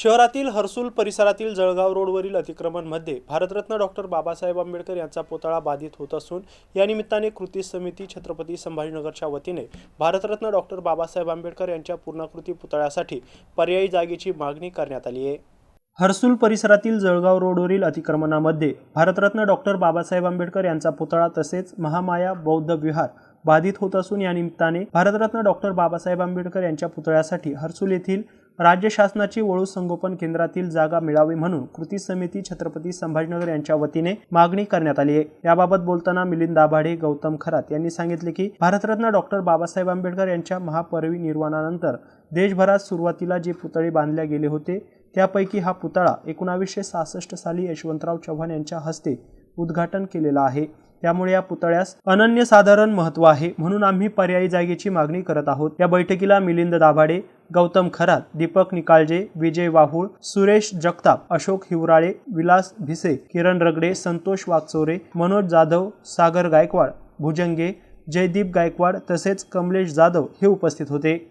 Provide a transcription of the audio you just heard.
शहरातील हर्सुल परिसरातील जळगाव रोडवरील अतिक्रमणमध्ये भारतरत्न डॉक्टर बाबासाहेब आंबेडकर यांचा पुतळा बाधित होत असून या निमित्ताने कृती समिती छत्रपती संभाजीनगरच्या वतीने भारतरत्न डॉक्टर बाबासाहेब आंबेडकर यांच्या पूर्णाकृती पुतळ्यासाठी पर्यायी जागेची मागणी करण्यात आली आहे. हर्सुल परिसरातील जळगाव रोडवरील अतिक्रमणामध्ये भारतरत्न डॉक्टर बाबासाहेब आंबेडकर यांचा पुतळा तसेच महामाया बौद्ध विहार बाधित होत असून या निमित्ताने भारतरत्न डॉक्टर बाबासाहेब आंबेडकर यांच्या पुतळ्यासाठी हर्सुल येथील राज्य शासनाची वळू संगोपन केंद्रातील जागा मिळावी म्हणून कृती समिती छत्रपती संभाजीनगर यांच्या वतीने मागणी करण्यात आली आहे. याबाबत बोलताना मिलिंद दाभाडे गौतम खरात यांनी सांगितले की भारतरत्न डॉक्टर बाबासाहेब आंबेडकर यांच्या महापरिनिर्वाणानंतर देशभरात सुरुवातीला जे पुतळे बांधले गेले होते त्यापैकी हा पुतळा एकोणावीसशे सहासष्ट साली यशवंतराव चव्हाण यांच्या हस्ते उद्घाटन केलेला आहे. त्यामुळे या पुतळ्यास अनन्यसाधारण महत्त्व आहे म्हणून आम्ही पर्यायी जागेची मागणी करत आहोत. या बैठकीला मिलिंद दाभाडे गौतम खरात दीपक निकाळजे विजय वाहुळ सुरेश जगताप अशोक हिवराळे विलास भिसे किरण रगडे संतोष वागचोरे मनोज जाधव सागर गायकवाड भुजंगे जयदीप गायकवाड तसेच कमलेश जाधव हे उपस्थित होते.